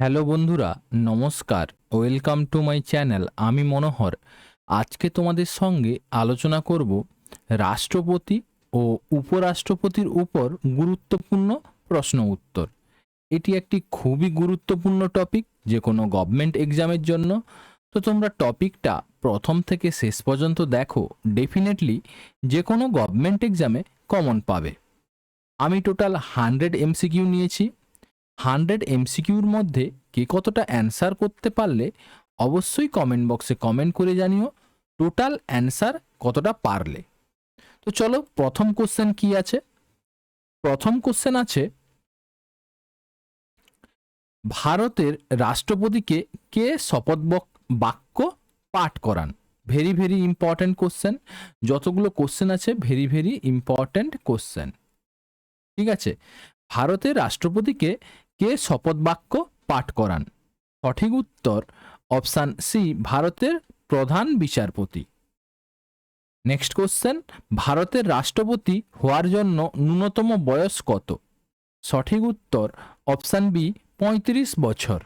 Hello বন্ধুরা, নমস্কার। Welcome to my channel আমি মনোহর। আজকে তোমাদের সঙ্গে আলোচনা করব রাষ্ট্রপতি ও উপরাষ্ট্রপতির উপর গুরুত্বপূর্ণ প্রশ্ন উত্তর। এটি একটি খুবই গুরুত্বপূর্ণ টপিক যে কোনো গভর্নমেন্ট এক্সামের জন্য। তো তোমরা টপিকটা প্রথম থেকে শেষ পর্যন্ত দেখো ডেফিনেটলি যে কোনো গভর্নমেন্ট এক্সামে কমন পাবে। আমি টোটাল হান্ড্রেড এমসিকিউ নিয়েছি। হান্ড্রেড এমসিকিউর মধ্যে কে কতটা অ্যান্সার করতে পারলে অবশ্যই কমেন্ট বক্সে কমেন্ট করে জানিও। টোটাল অ্যান্সার কতটা পারলে? তো চলো প্রথম কোশ্চেন কি আছে? প্রথম কোশ্চেন আছে, ভারতের রাষ্ট্রপতিকে কে শপথ বাক্য পাঠ করান? Very very important question. যতগুলো কোশ্চেন আছে, ভেরি ভেরি ইম্পর্ট্যান্ট কোশ্চেন। ঠিক আছে? ভারতের রাষ্ট্রপতিকে কে শপথ বাক্য পাঠ করান? সঠিক উত্তর অপশান সি ভারতের প্রধান বিচারপতি। নেক্সট কোশ্চেন, ভারতের রাষ্ট্রপতি হওয়ার জন্য ন্যূনতম বয়স কত? সঠিক উত্তর অপশান বি পঁয়ত্রিশ বছর।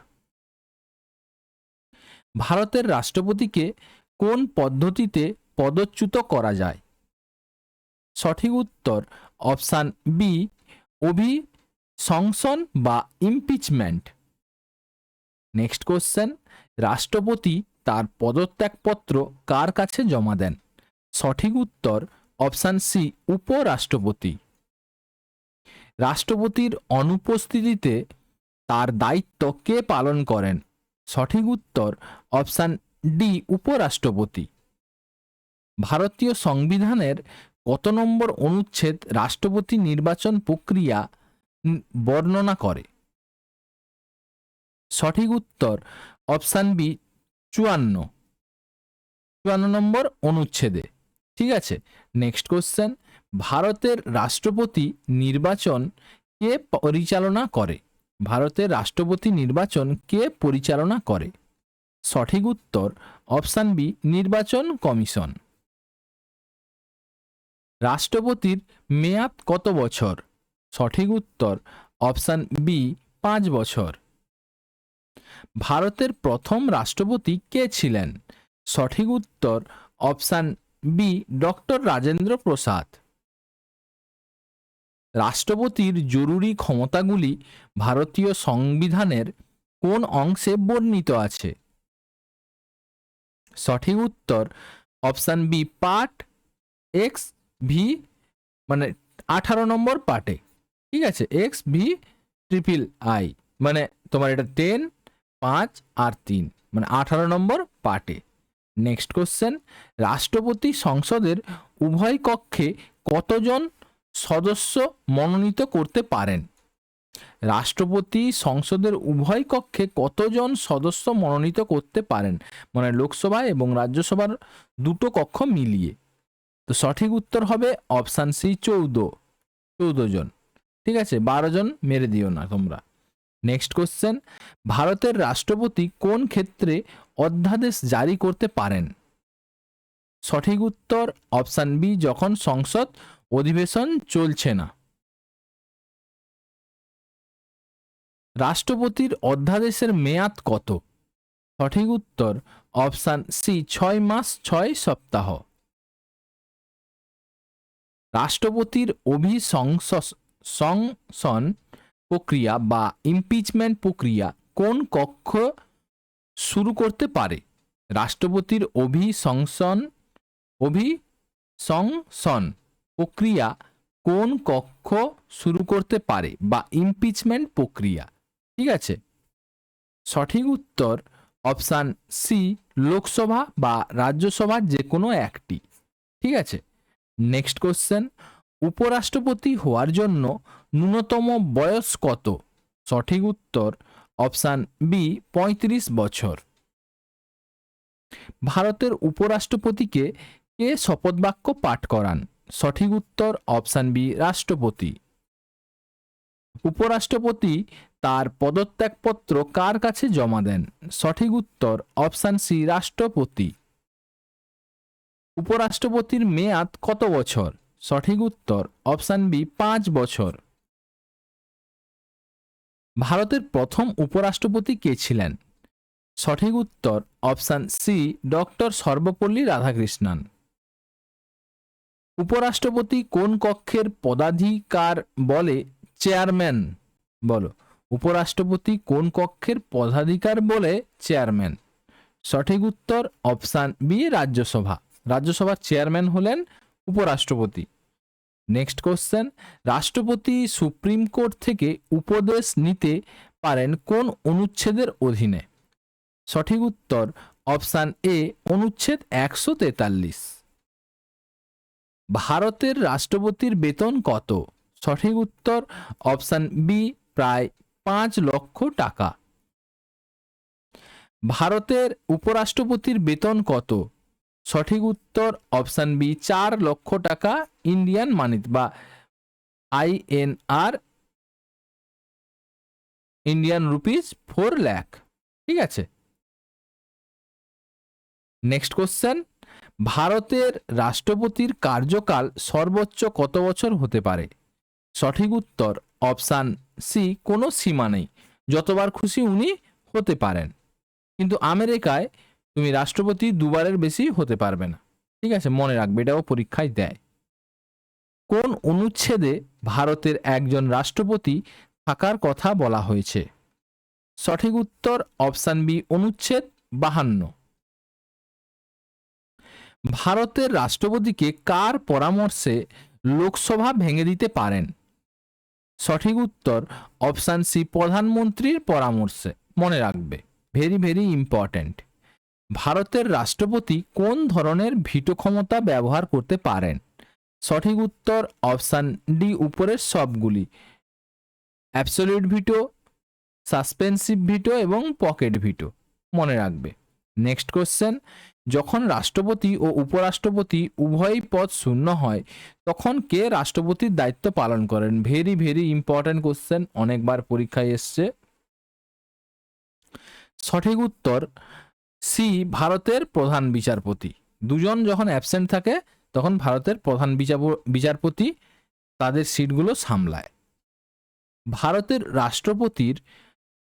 ভারতের রাষ্ট্রপতিকে কোন পদ্ধতিতে পদচ্যুত করা যায়? সঠিক উত্তর অপশান বি অভি সংশন বা ইমপিচমেন্ট নেক্সট কোশ্চেন রাষ্ট্রপতি তার পদত্যাগপত্র কার কাছে জমা দেন? সঠিক উত্তর অপশান সি উপরাষ্ট্রপতি। রাষ্ট্রপতির অনুপস্থিতিতে তার দায়িত্ব কে পালন করেন? সঠিক উত্তর অপশান ডি উপরাষ্ট্রপতি। ভারতীয় সংবিধানের কত নম্বর অনুচ্ছেদ রাষ্ট্রপতি নির্বাচন প্রক্রিয়া বর্ণনা করে। সঠিক উত্তর অপশান বি, চুয়ান্ন। চুয়ান্ন নম্বর অনুচ্ছেদে। ঠিক আছে? Next question. ভারতের রাষ্ট্রপতি নির্বাচন কে পরিচালনা করে? ভারতের রাষ্ট্রপতি নির্বাচন কে পরিচালনা করে? সঠিক উত্তর অপশান বি, নির্বাচন কমিশন। রাষ্ট্রপতির মেয়াদ কত বছর? সঠিক উত্তর অপশান বি পাঁচ বছর। ভারতের প্রথম রাষ্ট্রপতি কে ছিলেন? সঠিক উত্তর option B doctor Rajendra Prasad. রাষ্ট্রপতির জরুরি ক্ষমতাগুলি ভারতীয় সংবিধানের কোন অংশে বর্ণিত আছে? সঠিক উত্তর option B part X V মানে আঠারো নম্বর পার্টে ঠিক আছে এক্স ভি ট্রিপল আই মানে তোমার এটা টেন পাঁচ আর তিন মানে আঠারো নম্বর পার্টে নেক্সট কোশ্চেন রাষ্ট্রপতি সংসদের উভয় কক্ষে কতজন সদস্য মনোনীত করতে পারেন? রাষ্ট্রপতি সংসদের উভয় কক্ষে কতজন সদস্য মনোনীত করতে পারেন? মানে লোকসভা এবং রাজ্যসভার দুটো কক্ষ মিলিয়ে। তো সঠিক উত্তর হবে অপশান সি, চৌদ্দ। চৌদ্দ জন। ঠিক আছে? বারো জন মেরে দিও না তোমরা। নেক্সট কোশ্চেন ভারতের রাষ্ট্রপতি কোন ক্ষেত্রে অধ্যাদেশ জারি করতে পারেন? সঠিক উত্তর অপশান বি যখন সংসদ অধিবেশন চলছে না। রাষ্ট্রপতির অধ্যাদেশের মেয়াদ কত? সঠিক উত্তর অপশান সি ছয় মাস, ছয় সপ্তাহ। রাষ্ট্রপতির অভিশংসন প্রক্রিয়া বা ইমপিচমেন্ট প্রক্রিয়া কোন কক্ষ শুরু করতে পারে? রাষ্ট্রপতির অভিশংসন অভিশংসন প্রক্রিয়া কোন কক্ষ শুরু করতে পারে বা ইমপিচমেন্ট প্রক্রিয়া? ঠিক আছে? সঠিক উত্তর অপশান সি লোকসভা বা রাজ্যসভার যে কোনো একটি। ঠিক আছে? নেক্সট কোশ্চেন উপরাষ্ট্রপতি হওয়ার জন্য ন্যূনতম বয়স কত? সঠিক উত্তর, অপশান বি, পঁয়ত্রিশ বছর। ভারতের উপরাষ্ট্রপতিকে কে শপথবাক্য পাঠ করান? সঠিক উত্তর, অপশান বি, রাষ্ট্রপতি। উপরাষ্ট্রপতি তার পদত্যাগপত্র কার কাছে জমা দেন? সঠিক উত্তর, অপশান সি, রাষ্ট্রপতি। উপরাষ্ট্রপতির মেয়াদ কত বছর? সঠিক উত্তর অপশান বি, পাঁচ বছর। ভারতের প্রথম উপরাষ্ট্রপতি কে ছিলেন? সঠিক উত্তর option C, doctor Sarvepalli Radhakrishnan. উপরাষ্ট্রপতি কোন কক্ষের পদাধিকার বলে চেয়ারম্যান? বলো, উপরাষ্ট্রপতি কোন কক্ষের পদাধিকার বলে চেয়ারম্যান? সঠিক উত্তর অপশান বি, রাজ্যসভা। রাজ্যসভার চেয়ারম্যান হলেন উপরাষ্ট্রপতি। নেক্সট কোশ্চেন রাষ্ট্রপতি সুপ্রিম কোর্ট থেকে উপদেশ নিতে পারেন কোন অনুচ্ছেদের অধীনে? সঠিক উত্তর, অপশান এ অনুচ্ছেদ একশো তেতাল্লিশ। ভারতের রাষ্ট্রপতির বেতন কত? সঠিক উত্তর, অপশান বি প্রায় পাঁচ লক্ষ টাকা। ভারতের উপরাষ্ট্রপতির বেতন কত? সঠিক উত্তর অপশান বি, চার লক্ষ টাকা ইন্ডিয়ান মানিত বা INR Indian rupees four lakh ঠিক আছে? Next question. ভারতের রাষ্ট্রপতির কার্যকাল সর্বোচ্চ কত বছর হতে পারে? সঠিক উত্তর অপশান সি, কোনো সীমা নেই। যতবার খুশি উনি হতে পারেন। কিন্তু আমেরিকায় তুমি রাষ্ট্রপতি দুবারের বেশি হতে পারবে না। ঠিক আছে, মনে রাখবে, এটাও পরীক্ষায় দেয়। কোন অনুচ্ছেদে ভারতের একজন রাষ্ট্রপতি থাকার কথা বলা হয়েছে? সঠিক উত্তর অপশান বি, অনুচ্ছেদ বাহান্ন। ভারতের রাষ্ট্রপতিকে কার পরামর্শে লোকসভা ভেঙে দিতে পারেন? সঠিক উত্তর অপশান সি, প্রধানমন্ত্রীর পরামর্শে। মনে রাখবে ভেরি ভেরি ইম্পর্ট্যান্ট ভারতের রাষ্ট্রপতি কোন ধরনের ভিটো ক্ষমতা ব্যবহার করতে পারেন? সঠিক উত্তর অপশান ডি উপরের সবগুলি। অ্যাবসলিউট ভিটো, সাসপেন্সিভ ভিটো এবং পকেট ভিটো। মনে রাখবে। নেক্সট কোশ্চেন, যখন রাষ্ট্রপতি ও উপরাষ্ট্রপতি উভয়ই পদ শূন্য হয়, তখন কে রাষ্ট্রপতির দায়িত্ব পালন করেন? ভেরি ভেরি ইম্পর্ট্যান্ট কোশ্চেন, অনেকবার পরীক্ষায় এসছে। সঠিক উত্তর সি ভারতের প্রধান বিচারপতি। দুজন যখন অ্যাবসেন্ট থাকে, তখন ভারতের প্রধান বিচার- বিচারপতি তাদের সিটগুলো সামলায়। ভারতের রাষ্ট্রপতির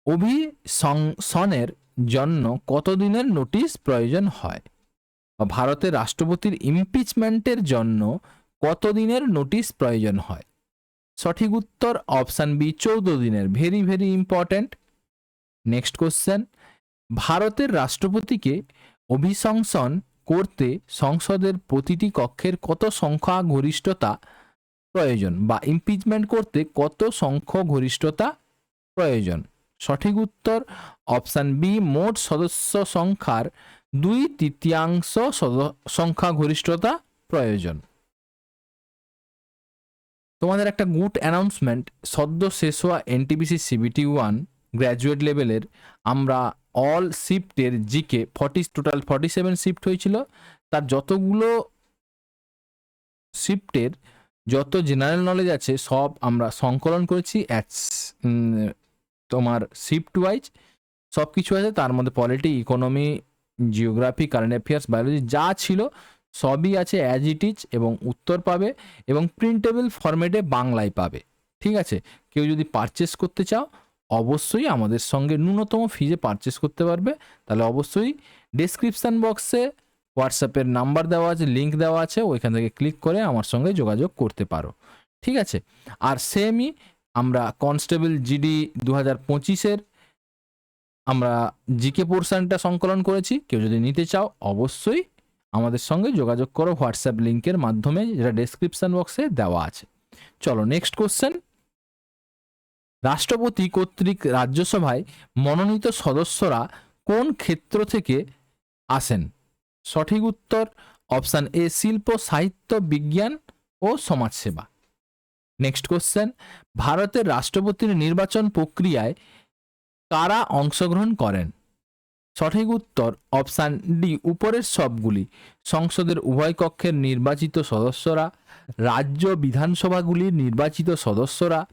অভিশংসনের জন্য কতদিনের নোটিশ প্রয়োজন হয়? বা ভারতের রাষ্ট্রপতির ইমপিচমেন্টের জন্য কতদিনের নোটিশ প্রয়োজন হয়? সঠিক উত্তর অপশান বি চৌদ্দ দিনের। Very very important next question ভারতের রাষ্ট্রপতিকে অভিশংসন করতে সংসদের প্রতিটি কক্ষের কত সংখ্যা গরিষ্ঠতা প্রয়োজন বা ইমপিচমেন্ট করতে কত সংখ্য গরিষ্ঠতা প্রয়োজন? সঠিক উত্তর অপশান বি মোট সদস্য সংখ্যার দুই তৃতীয়াংশ সংখ্যা গরিষ্ঠতা প্রয়োজন। তোমাদের একটা গুড অ্যানাউন্সমেন্ট সদ্য শেষ হওয়া এনটিপিসি সিবিটি ওয়ান গ্র্যাজুয়েট লেভেলের আমরা all শিফটের GK forty total forty seven shift হয়েছিল। তার যতগুলো শিফটের যত জেনারেল নলেজ আছে সব আমরা সংকলন করেছি উম, তোমার শিফট ওয়াইজ সব কিছু আছে তার মধ্যে polity economy geography current affairs biology যা ছিল সবই আছে অ্যাজ ইট ইজ এবং উত্তর পাবে এবং প্রিন্টেবল ফরম্যাটে বাংলায় পাবে। ঠিক আছে? কেউ যদি পারচেস করতে চাও অবশ্যই আমাদের সঙ্গে ন্যূনতম ফিজে পারচেস করতে পারবে। তাহলে অবশ্যই ডেসক্রিপশান বক্সে হোয়াটসঅ্যাপের নাম্বার দেওয়া আছে লিঙ্ক দেওয়া আছে, ওইখান থেকে ক্লিক করে আমার সঙ্গে যোগাযোগ করতে পারো। ঠিক আছে? আর সেমই আমরা কনস্টেবল জিডি দু হাজার পঁচিশের আমরা জিকে পোর্শনটা সংকলন করেছি। কেউ যদি নিতে চাও, অবশ্যই আমাদের সঙ্গে যোগাযোগ করো। হোয়াটসঅ্যাপ লিঙ্কের মাধ্যমে যেটা ডেসক্রিপশন বক্সে দেওয়া আছে। চলো নেক্সট কোশ্চেন রাষ্ট্রপতি কর্তৃক রাজ্যসভায় মনোনীত সদস্যরা কোন ক্ষেত্র থেকে আসেন? সঠিক উত্তর, অপশান এ, শিল্প, সাহিত্য, বিজ্ঞান ও সমাজসেবা। নেক্সট কোশ্চেন, ভারতের রাষ্ট্রপতির নির্বাচন প্রক্রিয়ায় কারা অংশগ্রহণ করেন? সঠিক উত্তর, অপশান ডি, উপরের সবগুলি। সংসদের উভয় কক্ষের নির্বাচিত সদস্যরা, রাজ্য বিধানসভাগুলির নির্বাচিত সদস্যরা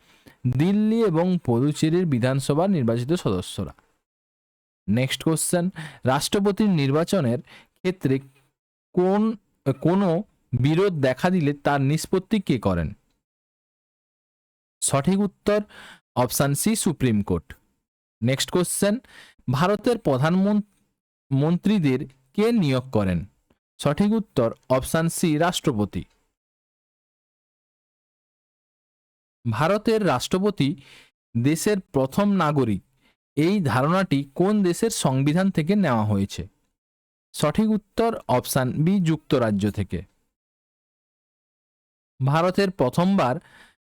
দিল্লি এবং পদুচেরির বিধানসভার নির্বাচিত সদস্যরা। নেক্সট কোশ্চেন রাষ্ট্রপতির নির্বাচনের ক্ষেত্রে কোন, কোনো বিরোধ দেখা দিলে তার নিষ্পত্তি কে করেন? সঠিক উত্তর, option C, supreme court. Next question ভারতের প্রধানমন্ত্রীদের কে নিয়োগ করেন? সঠিক উত্তর, অপশান সি, রাষ্ট্রপতি। ভারতের রাষ্ট্রপতি দেশের প্রথম নাগরিক। এই ধারণাটি কোন দেশের সংবিধান থেকে নেওয়া হয়েছে? সঠিক উত্তর অপশান বি, যুক্তরাজ্য থেকে। ভারতের প্রথমবার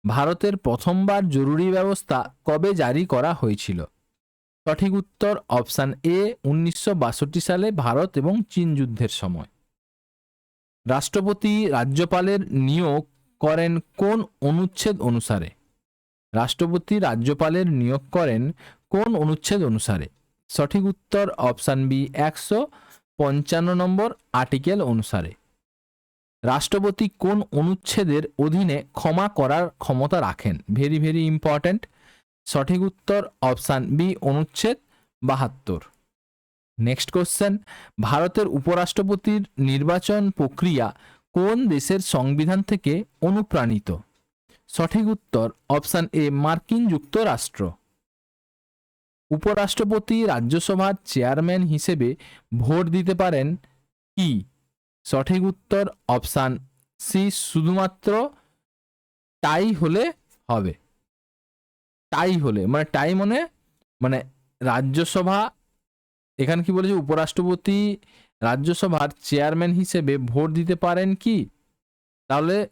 ভারতের প্রথমবার জরুরি ব্যবস্থা কবে জারি করা হয়েছিল? সঠিক উত্তর অপশান এ, উনিশশো বাষট্টি সালে ভারত এবং চীন যুদ্ধের সময়। রাষ্ট্রপতি রাজ্যপালের নিয়োগ করেন কোন অনুচ্ছেদ অনুসারে? রাষ্ট্রপতি রাজ্যপালের নিয়োগ করেন কোন অনুচ্ছেদ অনুসারে? সঠিক উত্তর অপশান বি, একশো পঞ্চান্ন নম্বর আর্টিকেল অনুসারে। রাষ্ট্রপতি কোন অনুচ্ছেদের অধীনে ক্ষমা করার ক্ষমতা রাখেন? Very very important. সঠিক উত্তর অপশান বি, অনুচ্ছেদ বাহাত্তর। Next question. ভারতের উপরাষ্ট্রপতির নির্বাচন প্রক্রিয়া কোন দেশের সংবিধান থেকে অনুপ্রাণিত? সঠিক উত্তর অপশান এ, মার্কিন যুক্তরাষ্ট্র। উপরাষ্ট্রপতি রাজ্যসভার চেয়ারম্যান হিসেবে ভোট দিতে পারেন কি? সঠিক উত্তর অপশান সি, শুধুমাত্র টাই হলে হবে। টাই হলে মানে টাই মানে মানে রাজ্যসভা, এখানে কি বলেছে? উপরাষ্ট্রপতি রাজ্যসভার চেয়ারম্যান হিসেবে ভোট দিতে পারেন কি? তাহলে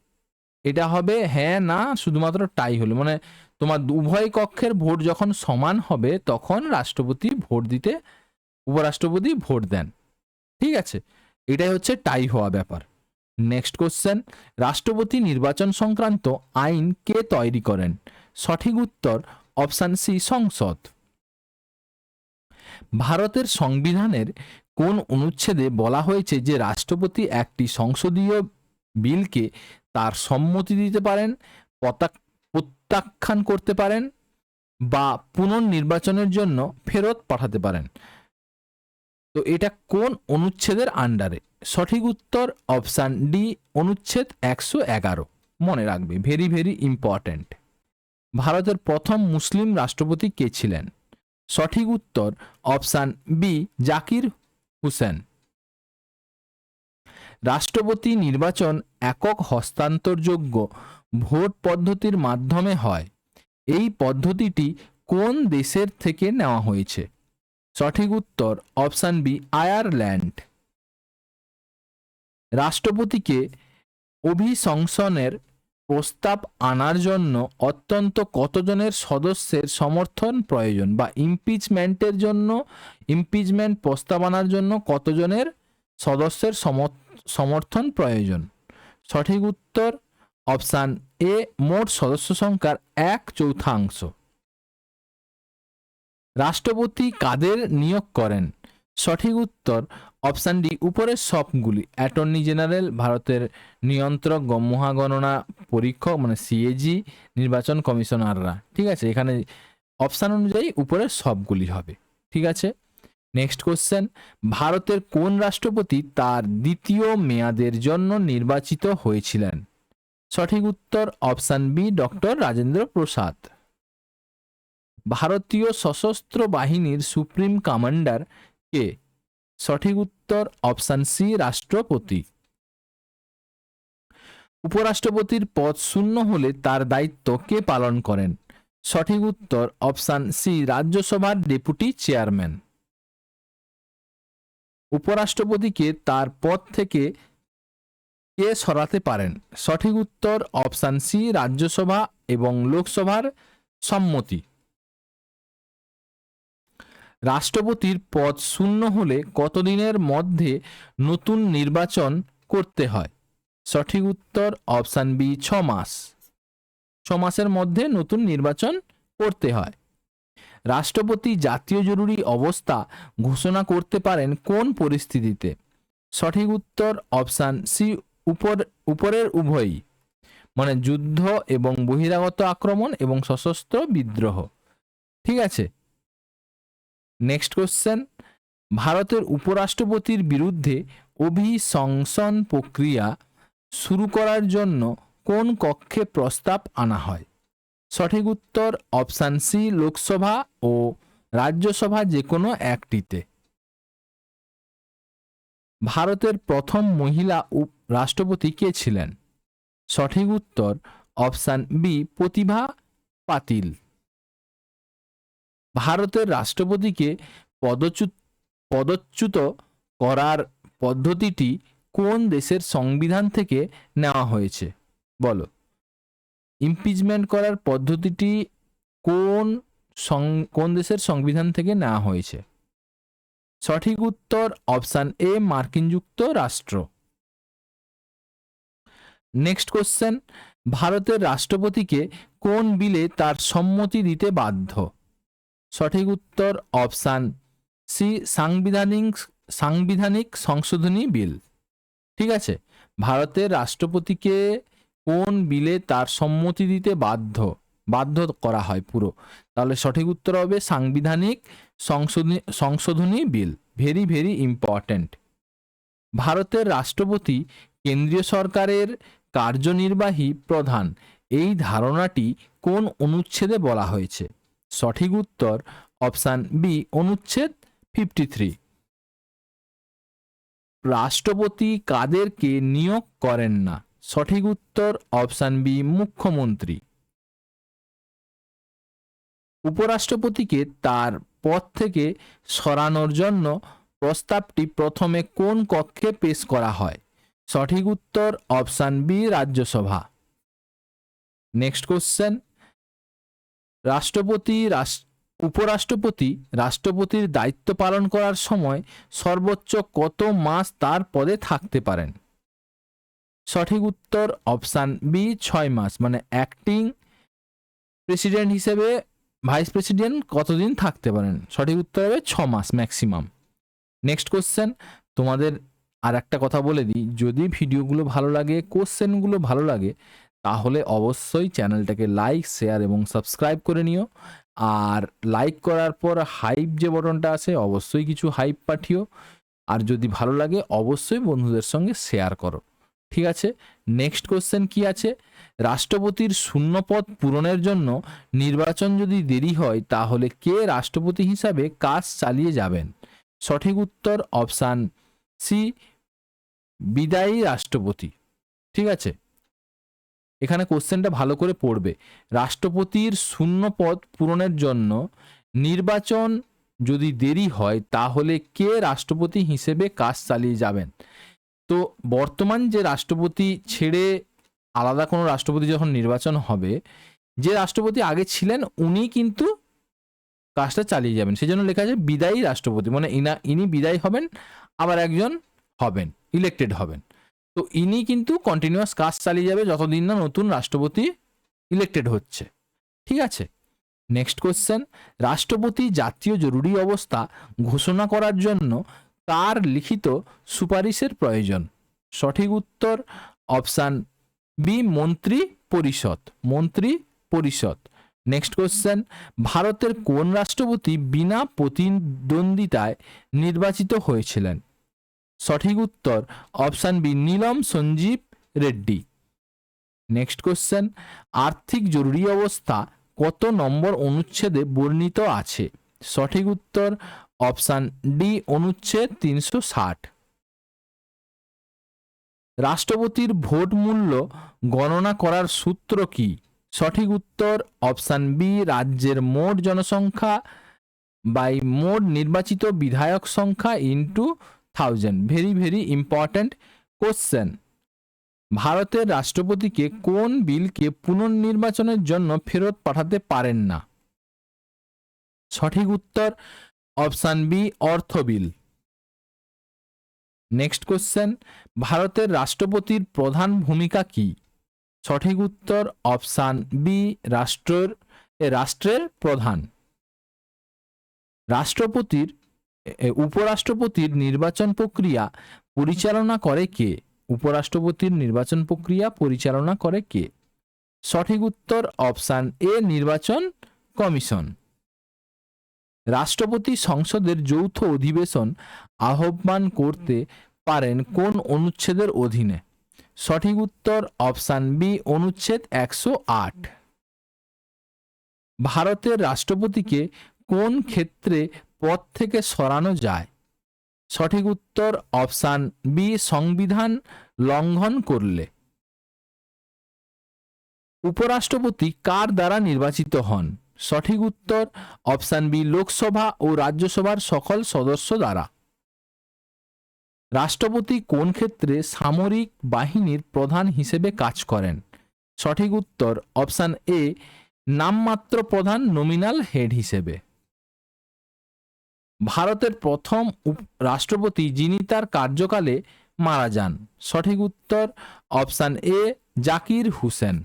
এটা হবে হ্যাঁ না, শুধুমাত্র টাই হলে। মানে তোমার উভয় কক্ষের ভোট যখন সমান হবে, তখন রাষ্ট্রপতি ভোট দিতে, উপরাষ্ট্রপতি ভোট দেন। ঠিক আছে? এটাই হচ্ছে টাই হওয়া ব্যাপার। নেক্সট কোশ্চেন রাষ্ট্রপতি নির্বাচন সংক্রান্ত আইন কে তৈরি করেন? সঠিক উত্তর অপশান সি সংসদ। ভারতের সংবিধানের কোন অনুচ্ছেদে বলা হয়েছে যে রাষ্ট্রপতি একটি সংসদীয় বিলকে তার সম্মতি দিতে পারেন প্রত্যাখ্যান করতে পারেন বা পুনর্নির্বাচনের জন্য ফেরত পাঠাতে পারেন। তো এটা কোন অনুচ্ছেদের আন্ডারে? সঠিক উত্তর অপশান ডি, অনুচ্ছেদ একশো এগারো। মনে রাখবে, ভেরি ভেরি ইম্পর্ট্যান্ট। ভারতের প্রথম মুসলিম রাষ্ট্রপতি কে ছিলেন? সঠিক উত্তর অপশান বি, জাকির হুসেন। রাষ্ট্রপতি নির্বাচন একক হস্তান্তরযোগ্য ভোট পদ্ধতির মাধ্যমে হয়। এই পদ্ধতিটি কোন দেশের থেকে নেওয়া হয়েছে? সঠিক উত্তর অপশান বি, আয়ারল্যান্ড। রাষ্ট্রপতিকে অভিশংসনের প্রস্তাব আনার জন্য অত্যন্ত কতজনের সদস্যের সমর্থন প্রয়োজন বা ইমপিচমেন্টের জন্য ইমপিচমেন্ট প্রস্তাব আনার জন্য কতজনের সদস্যের সমর্থন প্রয়োজন? সঠিক উত্তর অপশান এ, মোট সদস্য সংখ্যার এক চৌথাংশ। রাষ্ট্রপতি কাদের নিয়োগ করেন? সঠিক উত্তর অপশান ডি, উপরের সবগুলি। অ্যাটর্নি জেনারেল, ভারতের নিয়ন্ত্রক মহাগণনা পরীক্ষক মানে সিএজি নির্বাচন কমিশনাররা। ঠিক আছে? এখানে অপশান অনুযায়ী উপরের সবগুলি হবে। ঠিক আছে? নেক্সট কোশ্চেন ভারতের কোন রাষ্ট্রপতি তার দ্বিতীয় মেয়াদের জন্য নির্বাচিত হয়েছিলেন? সঠিক উত্তর option B, doctor Rajendra Prasad. ভারতীয় সশস্ত্র বাহিনীর সুপ্রিম কমান্ডার কে? সঠিক উত্তর অপশান সি, রাষ্ট্রপতি। উপরাষ্ট্রপতির পদ শূন্য হলে তার দায়িত্ব কে পালন করেন? সঠিক উত্তর অপশান সি, রাজ্যসভার ডেপুটি চেয়ারম্যান। উপরাষ্ট্রপতিকে তার পদ থেকে কে সরাতে পারেন? সঠিক উত্তর অপশান সি, রাজ্যসভা এবং লোকসভার সম্মতি। রাষ্ট্রপতির পদ শূন্য হলে কতদিনের মধ্যে নতুন নির্বাচন করতে হয়? সঠিক উত্তর অপশান বি, ছ মাস। ছ মাসের মধ্যে নতুন নির্বাচন করতে হয়। রাষ্ট্রপতি জাতীয় জরুরি অবস্থা ঘোষণা করতে পারেন কোন পরিস্থিতিতে? সঠিক উত্তর অপশান সি, উপর, উপরের উভয়ই। মানে যুদ্ধ এবং বহিরাগত আক্রমণ এবং সশস্ত্র বিদ্রোহ। ঠিক আছে? নেক্সট কোশ্চেন ভারতের উপরাষ্ট্রপতির বিরুদ্ধে অভিশংসন প্রক্রিয়া শুরু করার জন্য কোন কক্ষে প্রস্তাব আনা হয়? সঠিক উত্তর অপশান সি লোকসভা ও রাজ্যসভা যে কোনো একটিতে। ভারতের প্রথম মহিলা রাষ্ট্রপতি কে ছিলেন? সঠিক উত্তর অপশান বি প্রতিভা পাতিল। ভারতের রাষ্ট্রপতিকে পদচ্যুত পদচ্যুত করার পদ্ধতিটি কোন দেশের সংবিধান থেকে নেওয়া হয়েছে? বলো। ইমপিচমেন্ট করার পদ্ধতিটি কোন কোন দেশের সংবিধান থেকে নেওয়া হয়েছে? সঠিক উত্তর অপশান এ, মার্কিন যুক্তরাষ্ট্র। নেক্সট কোশ্চেন, ভারতের রাষ্ট্রপতিকে কোন বিলে তার সম্মতি দিতে বাধ্য? সঠিক উত্তর অপশান সি, সাংবিধানিক সাংবিধানিক সংশোধনী বিল। ঠিক আছে? ভারতের রাষ্ট্রপতিকে কোন বিলে তার সম্মতি দিতে বাধ্য বাধ্য করা হয় পুরো? তাহলে সঠিক উত্তর হবে সাংবিধানিক সংশোধনী সংশোধনী বিল। Very very important. ভারতের রাষ্ট্রপতি কেন্দ্রীয় সরকারের কার্যনির্বাহী প্রধান, এই ধারণাটি কোন অনুচ্ছেদে বলা হয়েছে? সঠিক উত্তর অপশান বি অনুচ্ছেদ ফিফটি থ্রি রাষ্ট্রপতি কাদেরকে নিয়োগ করেন না? সঠিক উত্তর অপশান বি মুখ্যমন্ত্রী। উপরাষ্ট্রপতিকে তার পদ থেকে সরানোর জন্য প্রস্তাবটি প্রথমে কোন কক্ষে পেশ করা হয়? সঠিক উত্তর option B Rajya Sabha. Next question রাষ্ট্রপতি উপরাষ্ট্রপতি রাষ্ট্রপতির দায়িত্ব পালন করার সময় সর্বোচ্চ কত মাস তার পদে থাকতে পারেন? সঠিক উত্তর অপশান বি ছয় মাস। মানে অ্যাক্টিং প্রেসিডেন্ট হিসেবে ভাইস প্রেসিডেন্ট কতদিন থাকতে পারেন? সঠিক উত্তর হবে ছ মাস ম্যাক্সিমাম নেক্সট কোশ্চেন তোমাদের আর একটা কথা বলে দিই। যদি ভিডিওগুলো ভালো লাগে কোশ্চেনগুলো ভালো লাগে তাহলে অবশ্যই চ্যানেলটাকে লাইক শেয়ার এবং সাবস্ক্রাইব করে নিও। আর লাইক করার পর হাইপ যে বটনটা আছে, অবশ্যই কিছু হাইপ পাঠিও। আর যদি ভালো লাগে, অবশ্যই বন্ধুদের সঙ্গে শেয়ার করো। ঠিক আছে? নেক্সট কোশ্চেন কি আছে? রাষ্ট্রপতির শূন্যপদ পূরণের জন্য নির্বাচন যদি দেরি হয়, তাহলে কে রাষ্ট্রপতি হিসাবে কাজ চালিয়ে যাবেন? সঠিক উত্তর অপশান সি বিদায়ী রাষ্ট্রপতি। ঠিক আছে? এখানে কোশ্চেনটা ভালো করে পড়বে। রাষ্ট্রপতির শূন্য পদ পূরণের জন্য নির্বাচন যদি দেরি হয়, তাহলে কে রাষ্ট্রপতি হিসেবে কাজ চালিয়ে যাবেন? তো বর্তমান যে রাষ্ট্রপতি ছেড়ে আলাদা কোনো রাষ্ট্রপতি যখন নির্বাচন হবে, যে রাষ্ট্রপতি আগে ছিলেন উনি কিন্তু কাজটা চালিয়ে যাবেন। সেই জন্য লেখা আছে বিদায়ী রাষ্ট্রপতি মানে ইনা, ইনি বিদায়ী হবেন, আবার একজন হবেন ইলেক্টেড হবেন। তো ইনি কিন্তু কন্টিনিউয়াস কাজ চালিয়ে যাবে যতদিন না নতুন রাষ্ট্রপতি ইলেক্টেড হচ্ছে। ঠিক আছে? নেক্সট কোশ্চেন রাষ্ট্রপতি জাতীয় জরুরি অবস্থা ঘোষণা করার জন্য কার লিখিত সুপারিশের প্রয়োজন? সঠিক উত্তর অপশান বি মন্ত্রী পরিষদ মন্ত্রী পরিষদ। নেক্সট কোশ্চেন ভারতের কোন রাষ্ট্রপতি বিনা প্রতিদ্বন্দ্বিতায় নির্বাচিত হয়েছিলেন? সঠিক উত্তর option B, Neelam Sanjiva Reddy. Next question, আর্থিক জরুরি অবস্থা কত নম্বর অনুচ্ছেদে বর্ণিত আছে? সঠিক উত্তর অপশান ডি, অনুচ্ছেদ তিনশো ষাট। রাষ্ট্রপতির ভোট মূল্য গণনা করার সূত্র কি? সঠিক উত্তর অপশান বি, রাজ্যের মোট জনসংখ্যা বাই মোট নির্বাচিত বিধায়ক সংখ্যা into thousand very very important question ভারতের রাষ্ট্রপতিকে কোন বিলকে পুনর্নির্বাচনের জন্য ফেরত পাঠাতে পারেন না? সঠিক উত্তর অপশান বি অর্থ বিল। নেক্সট কোশ্চেন ভারতের রাষ্ট্রপতির প্রধান ভূমিকা কি? সঠিক উত্তর অপশান বি রাষ্ট্রের রাষ্ট্রের প্রধান। রাষ্ট্রপতির উপরাষ্ট্রপতির নির্বাচন প্রক্রিয়া পরিচালনা করে কে? উপরাষ্ট্রপতির নির্বাচন প্রক্রিয়া পরিচালনা করে কে? সঠিক উত্তর অপশান এ, নির্বাচন কমিশন। রাষ্ট্রপতি সংসদের যৌথ অধিবেশন আহ্বান করতে পারেন কোন অনুচ্ছেদের অধীনে? সঠিক উত্তর অপশান বি, অনুচ্ছেদ একশো আট। ভারতের রাষ্ট্রপতিকে কোন ক্ষেত্রে পদ থেকে সরানো যায়। সঠিক উত্তর অপশান বি, সংবিধান লঙ্ঘন করলে। উপরাষ্ট্রপতি কার দ্বারা নির্বাচিত হন? সঠিক উত্তর অপশান বি, লোকসভা ও রাজ্যসভার সকল সদস্য দ্বারা। রাষ্ট্রপতি কোন ক্ষেত্রে সামরিক বাহিনীর প্রধান হিসেবে কাজ করেন? সঠিক উত্তর অপশান এ, নামমাত্র প্রধান নমিনাল হেড হিসেবে। ভারতের প্রথম রাষ্ট্রপতি যিনি তার কার্যকালে মারা যান। সঠিক উত্তর অপশান এ, জাকির হুসেন।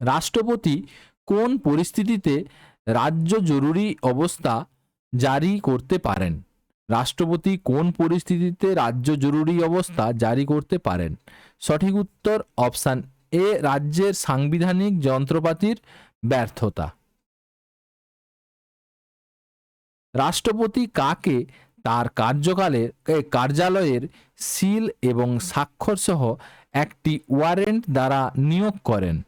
রাষ্ট্রপতি কোন পরিস্থিতিতে রাজ্য জরুরি অবস্থা জারি করতে পারেন? রাষ্ট্রপতি কোন পরিস্থিতিতে রাজ্য জরুরি অবস্থা জারি করতে পারেন? সঠিক উত্তর অপশান এ রাজ্যের সাংবিধানিক যন্ত্রপাতির ব্যর্থতা। রাষ্ট্রপতি কাকে তার কার্যকালের কার্যালয়ের সিল এবং স্বাক্ষর সহ একটি ওয়ারেন্ট দ্বারা নিয়োগ করেন?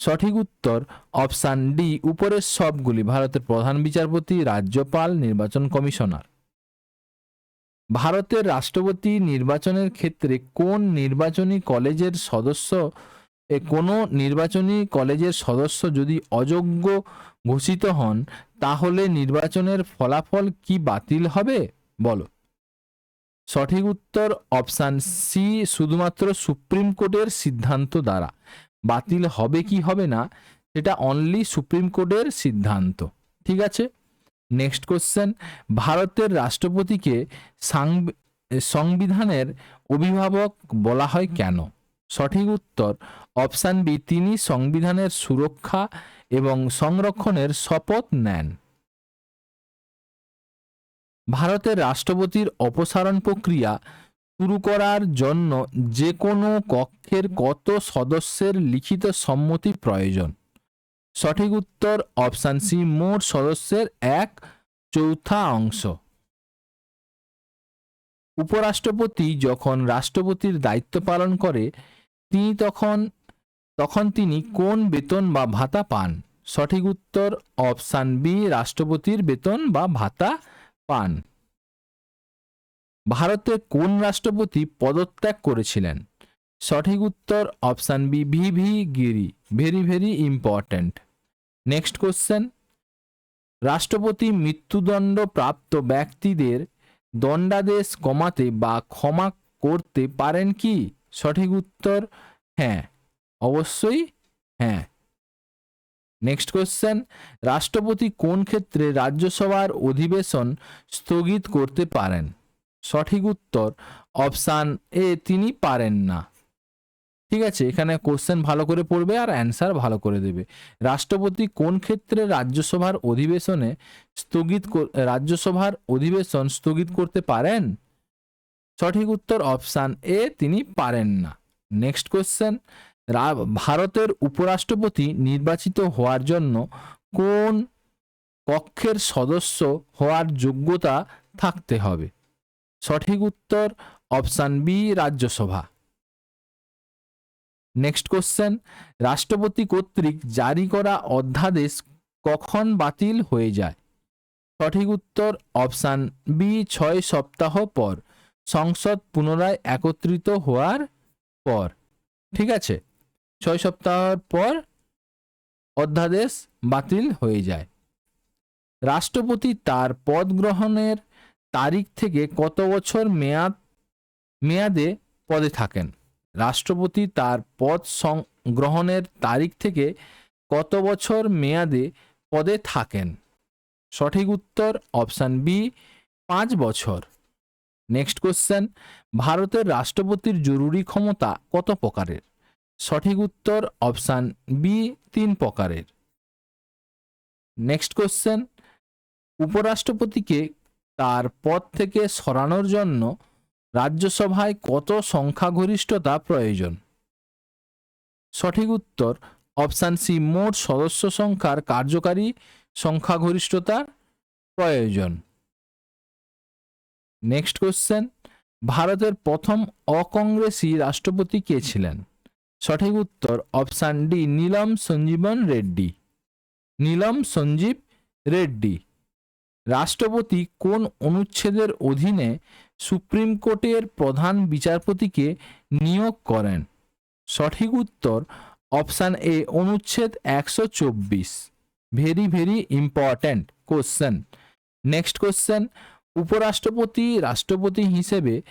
সঠিক উত্তর অপশান ডি, উপরের সবগুলি, ভারতের প্রধান বিচারপতি, রাজ্যপাল, নির্বাচন কমিশনার। ভারতের রাষ্ট্রপতি নির্বাচনের ক্ষেত্রে কোন নির্বাচনী কলেজের সদস্য এ কোনো নির্বাচনী কলেজের সদস্য যদি অযোগ্য ঘোষিত হন, তাহলে নির্বাচনের ফলাফল কি বাতিল হবে? বলো। সঠিক উত্তর অপশান সি শুধুমাত্র সুপ্রিম কোর্টের সিদ্ধান্ত দ্বারা। বাতিল হবে কি হবে না, সেটা অনলি সুপ্রিম কোর্টের সিদ্ধান্ত। ঠিক আছে? নেক্সট কোশ্চেন ভারতের রাষ্ট্রপতিকে সাংবি- সংবিধানের অভিভাবক বলা হয় কেন? সঠিক উত্তর অপশান বি, তিনি সংবিধানের সুরক্ষা এবং সংরক্ষণের শপথ নেন। ভারতের রাষ্ট্রপতির অপসারণ প্রক্রিয়া শুরু করার জন্য যে কোনো কক্ষের কত সদস্যের লিখিত সম্মতি প্রয়োজন? সঠিক উত্তর অপশান সি, মোট সদস্যের এক চৌথা অংশ। উপরাষ্ট্রপতি যখন রাষ্ট্রপতির দায়িত্ব পালন করে, তিনি তখন তখন তিনি কোন বেতন বা ভাতা পান? সঠিক উত্তর অপশান বি, রাষ্ট্রপতির বেতন বা ভাতা পান। ভারতে কোন রাষ্ট্রপতি পদত্যাগ করেছিলেন? সঠিক উত্তর option B, V V Giri. Very very important. Next question. রাষ্ট্রপতি মৃত্যুদণ্ড প্রাপ্ত ব্যক্তিদের দণ্ডাদেশ কমাতে বা ক্ষমা করতে পারেন কি? সঠিক উত্তর হ্যাঁ। অবশ্যই হ্যাঁ। নেক্সট কোশ্চেন রাষ্ট্রপতি কোন ক্ষেত্রে রাজ্যসভার অধিবেশন স্থগিত করতে পারেন? সঠিক উত্তর অপশান এ তিনি পারেন না। ঠিক আছে, এখানে কোশ্চেন ভালো করে পড়বে আর অ্যান্সার ভালো করে দেবে। রাষ্ট্রপতি কোন ক্ষেত্রে রাজ্যসভার অধিবেশনে স্থগিত রাজ্যসভার অধিবেশন স্থগিত করতে পারেন? সঠিক উত্তর অপশান এ তিনি পারেন না। নেক্সট কোশ্চেন ভারতের উপরাষ্ট্রপতি নির্বাচিত হওয়ার জন্য কোন কক্ষের সদস্য হওয়ার যোগ্যতা থাকতে হবে? সঠিক উত্তর option B, Rajya Sabha. Next question. রাষ্ট্রপতি কর্তৃক জারি করা অধ্যাদেশ কখন বাতিল হয়ে যায়? সঠিক উত্তর অপশান বি, ছয় সপ্তাহ পর। সংসদ পুনরায় একত্রিত হওয়ার পর। ঠিক আছে? ছয় সপ্তাহ পর অধ্যাদেশ বাতিল হয়ে যায়। রাষ্ট্রপতি তার পদ গ্রহণের তারিখ থেকে কত বছর মেয়াদ, মেয়াদে পদে থাকেন? রাষ্ট্রপতি তার পদ গ্রহণের তারিখ থেকে কত বছর মেয়াদে পদে থাকেন? সঠিক উত্তর অপশান বি, পাঁচ বছর। নেক্সট কোশ্চেন, ভারতের রাষ্ট্রপতির জরুরি ক্ষমতা কত প্রকারের? সঠিক উত্তর অপশান বি তিন প্রকারের। নেক্সট কোশ্চেন উপরাষ্ট্রপতিকে তার পদ থেকে সরানোর জন্য রাজ্যসভায় কত সংখ্যাগরিষ্ঠতা প্রয়োজন? সঠিক উত্তর অপশান সি মোট সদস্য সংখ্যার কার্যকারী সংখ্যাগরিষ্ঠতার প্রয়োজন। নেক্সট কোশ্চেন ভারতের প্রথম অকংগ্রেসী রাষ্ট্রপতি কে ছিলেন? সঠিক উত্তর অপশান ডি, নীলম সঞ্জীবন রেড্ডি। নীলম সঞ্জীব রেড্ডি। রাষ্ট্রপতি কোন অনুচ্ছেদের অধীনে সুপ্রিম কোর্টের প্রধান বিচারপতিকে নিয়োগ করেন? সঠিক উত্তর অপশান এ, অনুচ্ছেদ একশো চব্বিশ। Very very important question. Next question, উপরাষ্ট্রপতি, রাষ্ট্রপতি হিসেবে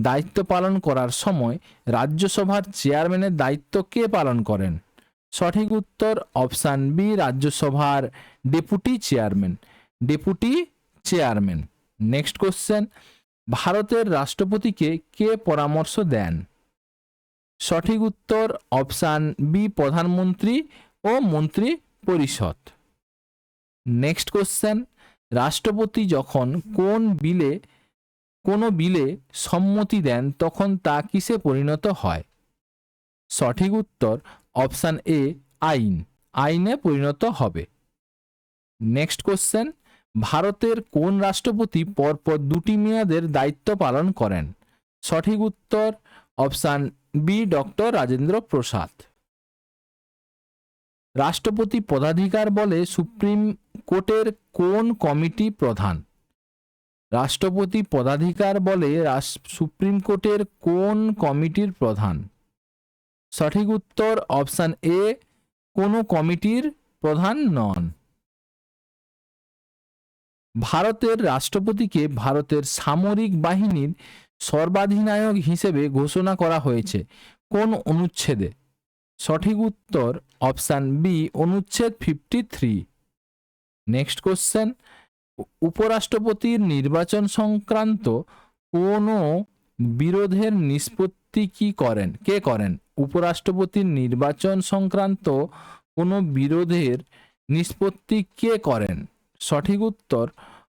দায়িত্ব পালন করার সময় রাজ্যসভার চেয়ারম্যানের দায়িত্ব কে পালন করেন? সঠিক উত্তর অপশান বি রাজ্যসভার deputy chairman. Deputy chairman. Next question, ভারতের রাষ্ট্রপতিকে কে পরামর্শ দেন? সঠিক উত্তর অপশান বি প্রধানমন্ত্রী ও মন্ত্রী পরিষদ নেক্সট কোশ্চেন, রাষ্ট্রপতি যখন কোন বিলে কোনো বিলে সম্মতি দেন, তখন তা কিসে পরিণত হয়? সঠিক উত্তর, অপশান এ, আইন। আইনে পরিণত হবে। নেক্সট কোশ্চেন, ভারতের কোন রাষ্ট্রপতি পরপর দুটি মেয়াদের দায়িত্ব পালন করেন? সঠিক উত্তর, option B doctor Rajendra Prasad. রাষ্ট্রপতি পদাধিকার বলে সুপ্রিম কোর্টের কোন কমিটি প্রধান? রাষ্ট্রপতি পদাধিকার বলে সুপ্রিম কোর্টের কোন কমিটির প্রধান? সঠিক উত্তর অপশান এ, কোনো কমিটির প্রধান নন। ভারতের রাষ্ট্রপতিকে ভারতের সামরিক বাহিনীর সর্বাধিনায়ক হিসেবে ঘোষণা করা হয়েছে। কোন অনুচ্ছেদে? সঠিক উত্তর অপশান বি, অনুচ্ছেদ ফিফটি থ্রি নেক্সট কোশ্চেন উপরাষ্ট্রপতির নির্বাচন সংক্রান্ত কোনো বিরোধের নিষ্পত্তি কি করেন? কে করেন? উপরাষ্ট্রপতির নির্বাচন সংক্রান্ত কোনো বিরোধের নিষ্পত্তি কে করেন? সঠিক উত্তর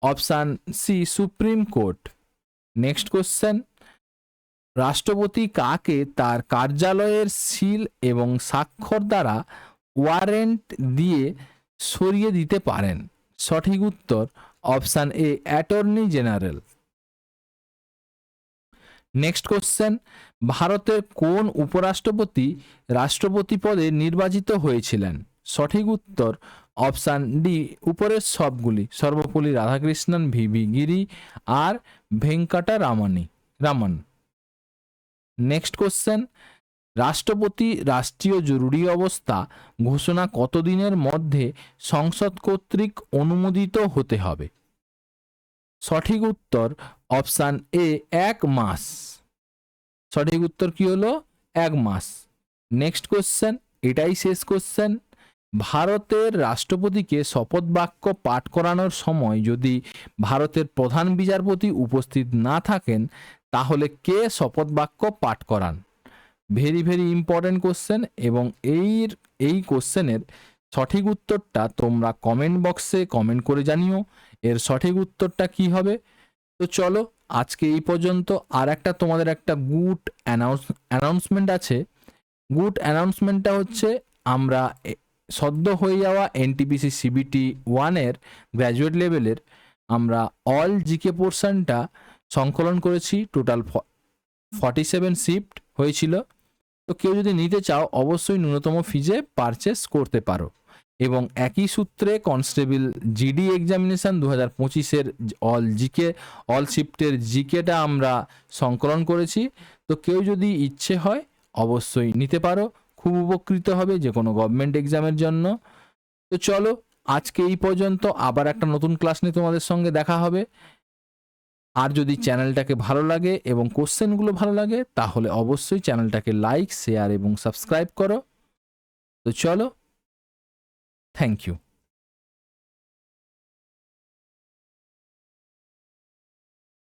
option C, supreme court. Next question. রাষ্ট্রপতি কাকে তার কার্যালয়ের সিল এবং স্বাক্ষর দ্বারা ওয়ারেন্ট দিয়ে সরিয়ে দিতে পারেন? সঠিক উত্তর option A, attorney general. Next question, ভারতের কোন উপরাষ্ট্রপতি রাষ্ট্রপতি পদে নির্বাচিত হয়েছিলেন? সঠিক উত্তর, অপশান ডি, উপরের সবগুলি, সর্বপল্লী রাধাকৃষ্ণন ভিভি গিরি আর ভেঙ্কাটা রামানি, রামন। নেক্সট কোশ্চেন, রাষ্ট্রপতি রাষ্ট্রীয় জরুরি অবস্থা ঘোষণা কতদিনের মধ্যে সংসদ কর্তৃক অনুমোদিত হতে হবে? সঠিক উত্তর অপশান এ, এক মাস। সঠিক উত্তর কি হলো? এক মাস। নেক্সট কোশ্চেন, এটাই শেষ কোশ্চেন। ভারতের রাষ্ট্রপতিকে শপথ বাক্য পাঠ করানোর সময় যদি ভারতের প্রধান বিচারপতি উপস্থিত না থাকেন, তাহলে কে শপথ বাক্য পাঠ করান? ভেরি ভেরি ইম্পর্টেন্ট কোশ্চেন এবং এই এই কোশ্চেনের সঠিক উত্তরটা তোমরা কমেন্ট বক্সে কমেন্ট করে জানিও। এর সঠিক উত্তরটা কি হবে? তো চলো, আজকে এই পর্যন্ত আর একটা তোমাদের একটা গুড অ্যানাউন্স, অ্যানাউন্সমেন্ট আছে। গুড অ্যানাউন্সমেন্টটা হচ্ছে আমরা সদ্য হয়ে যাওয়া এনটিপিসি সিবিটি ওয়ানের গ্র্যাজুয়েট লেভেলের আমরা অল জিকে পোর্শনটা সংকলন করেছি। টোটাল ফর্টি সেভেন শিফট হয়েছিল। তো কেউ যদি নিতে চাও, অবশ্যই ন্যূনতম ফিজে পারচেস করতে পারো। এবং একই সূত্রে কনস্টেবল জিডি এক্সামিনেশন দু হাজার পঁচিশের অল জিকে অল শিফটের জিকেটা আমরা সংকলন করেছি। তো কেউ যদি ইচ্ছে হয়, অবশ্যই নিতে পারো। খুব উপকৃত হবে যে কোনো গভর্নমেন্ট এক্সামের জন্য। তো চলো, আজকে এই পর্যন্ত। আবার একটা নতুন ক্লাস নিয়ে তোমাদের সঙ্গে দেখা হবে। আর যদি চ্যানেলটাকে ভালো লাগে এবং কোশ্চেনগুলো ভালো লাগে, তাহলে অবশ্যই চ্যানেলটাকে লাইক শেয়ার এবং সাবস্ক্রাইব করো। তো চলো থ্যাংক ইউ